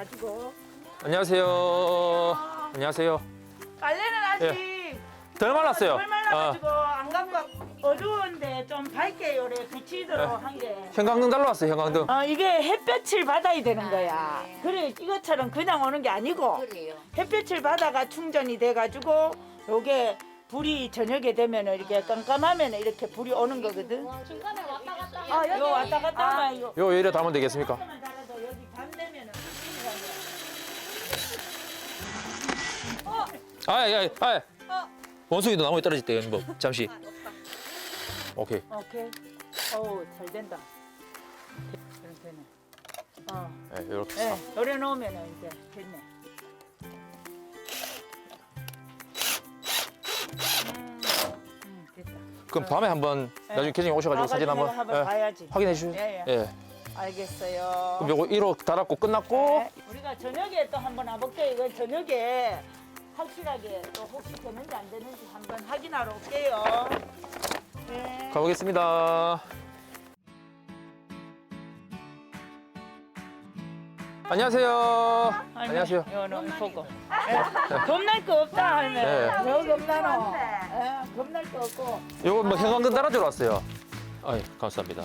가지고 안녕하세요. 안녕하세요. 빨래는 아직 덜 말랐어요. 덜 말라가지고 안 갖고 와- 어두운데 좀 밝게 요래 비치도록 네. 한 게. 형광등 달러 왔어요. 형광등. 어 이게 햇볕을 받아야 되는 거야. 네. 그래 이것처럼 그냥 오는 게 아니고 그래요. 햇볕을 받아가 충전이 돼가지고 요게 불이 저녁에 되면 은 이렇게 깜깜하면 이렇게 불이 오는 거거든. 중간에 왔다 갔다 아 여기 왔다 갔다 하면 요. 요 예를 담으면 되겠습니까? 아, 예, 예, 아. 예. 원숭이도 나무에 떨어졌대요. 뭐 잠시. 오케이. 오케이. 어우 잘 된다. 그럼 되네. 어. 네, 이렇게. 예, 요래 놓으면은 이제 됐네. 음, 음, 됐다. 그럼 밤에 한번 나중에 계정에 오셔가지고 사진 와가지고 한번, 한번 예, 봐야지. 확인해 주세요. 예, 예. 예. 알겠어요. 그럼 요거 1호 달았고 끝났고 네, 우리가 저녁에 또 한번 와볼게요. 이건 저녁에 확실하게 또 혹시 되는지 안 되는지 한번 확인하러 올게요. 네. 가보겠습니다. 안녕하세요. 안녕하세요. 이거는 보고. 예, 겁날 거 없다 할매. 네. 저 겁나노. 예, 겁날 거 없고. 요거 뭐 형광등 달아주러 왔어요. 아이, 감사합니다.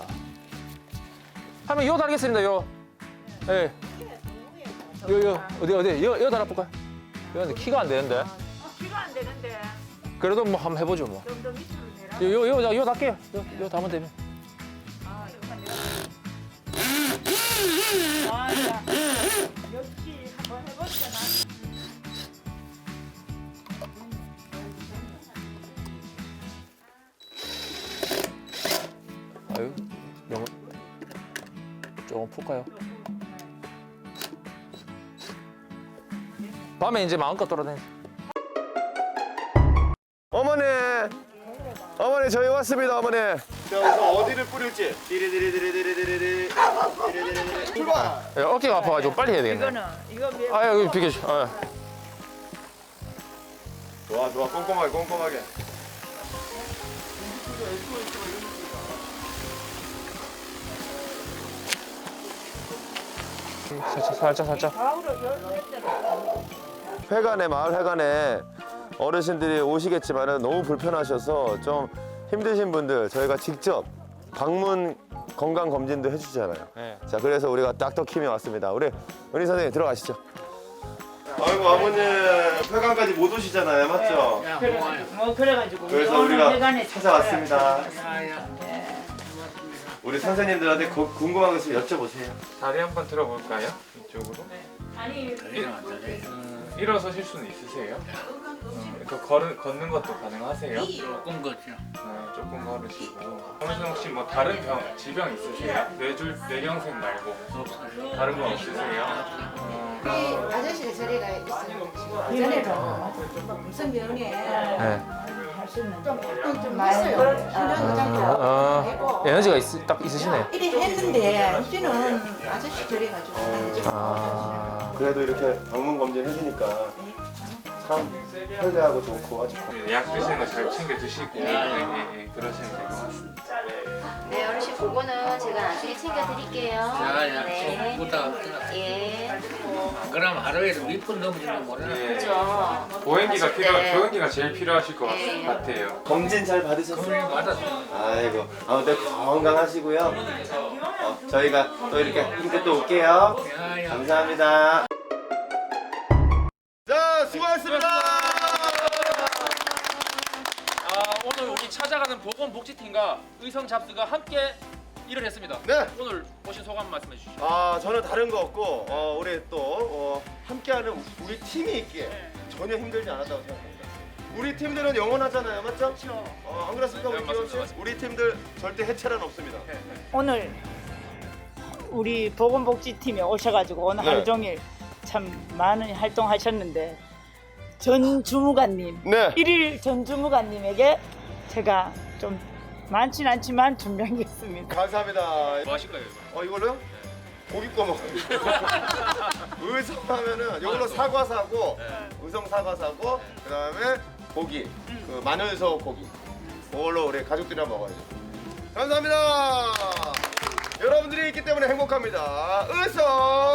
하면 요 달겠습니다. 요. 예. 요, 요, 어디, 어디, 요, 요 달아볼까요? 요, 근데 키가 안 되는데. 어, 키가 안 되는데 그래도 뭐 한번 해보죠, 뭐. 좀 더 밑으로 내라. 요, 요, 요, 요 달게요. 요, 요 달면 되면. 아. 아, 야. 역시 한번 해보자. 아유, 명은 조금 풀까요? 밤에 이제 마음껏 돌아다니. 어머니 어머니 저희 왔습니다 어머니 자 우선 어디를 뿌릴지 디리디리디리디리디리 디리디리디리 출발 예, 어깨가 아파가지고 빨리 해야 되겠네. 이거는 이거 몇 아, 여기 비켜주. 아, 좋아 좋아 꼼꼼하게 꼼꼼하게 살짝, 살짝, 살짝. 열대로 회관에 마을 회관에 어르신들이 오시겠지만은 너무 불편하셔서 좀 힘드신 분들 저희가 직접 방문 건강 검진도 해주잖아요 네. 자 그래서 우리가 닥터킴이 왔습니다 우리 은희 선생님 들어가시죠 아이고 아버님 회관까지 못 오시잖아요 맞죠? 그래가지고 뭐 그래가지고 그래서 오늘 우리가 회관에 찾아왔습니다. 네. 우리 선생님들한테 거- 궁금한 거 있으면 여쭤보세요. 다리 한번 들어볼까요? 이쪽으로. 아니 음, 일어서실 수는 있으세요? 음, 그 걸은, 걷는 것도 가능하세요? 조금 걷죠. 네, 조금 걸으시고. 아무튼 혹시 뭐 다른 병, 질병 있으세요? 뇌줄, 뇌경색 말고 다른 거 없으세요? 어, 아저씨가 저리가 있어요. 전에는 무슨 병에 네. 할수 있는 좀 있어요. 신경이 좀 아, 에너지가 있, 딱 있으시네요. 이래 했는데 이제는 아저씨 저리 가지고 아, 그래도 이렇게 방문 검진 해주니까 참 편리하고 좋고 아주 네, 약 드시는 거 잘 챙겨 드시고 예, 예, 예, 그러시면 될 것 같습니다. 네, 어르신 그거는 제가 나중에 챙겨드릴게요. 야, 야, 네. 보다 예. 그럼 하루에도 몇분 넘지도 모르나. 예, 그렇죠. 보행기가 하실 필요, 때. 보행기가 제일 필요하실 것 같- 네. 같아요. 검진 잘 받으셨어요? 받았어. 아이고 아무튼 건강하시고요. 어, 저희가 또 이렇게 함께 또 올게요. 감사합니다. 자 수고하셨습니다. 아, 오늘 우리 찾아가는 보건복지팀과 의성 잡스가 함께 일을 했습니다. 네. 오늘 오신 소감 말씀해 주시죠. 아 저는 다른 거 없고 어, 우리 또 어, 함께하는 우리 팀이 있기에 전혀 힘들지 않았다고 생각합니다. 우리 팀들은 영원하잖아요, 맞죠? 어, 안 그렇습니까, 우리 네, 맞습니다, 씨? 우리 팀들 절대 해체는 없습니다. 오늘 우리 보건복지팀에 오셔가지고 오늘 네. 하루 종일 참 많은 활동하셨는데 전 주무관님 네. 일일 전 주무관님에게 제가 좀 많진 않지만 준비한 게 있습니다. 감사합니다. 뭐 하실 거예요? 이거? 어 이걸로요? 고기 구워 먹어요. 의성 하면은 이걸로 사과 사고 의성 사과 사고 그다음에 고기 그 마늘소 고기 그걸로 우리 가족들이랑 먹어야죠. 감사합니다. 여러분들이 있기 때문에 행복 의성 짠!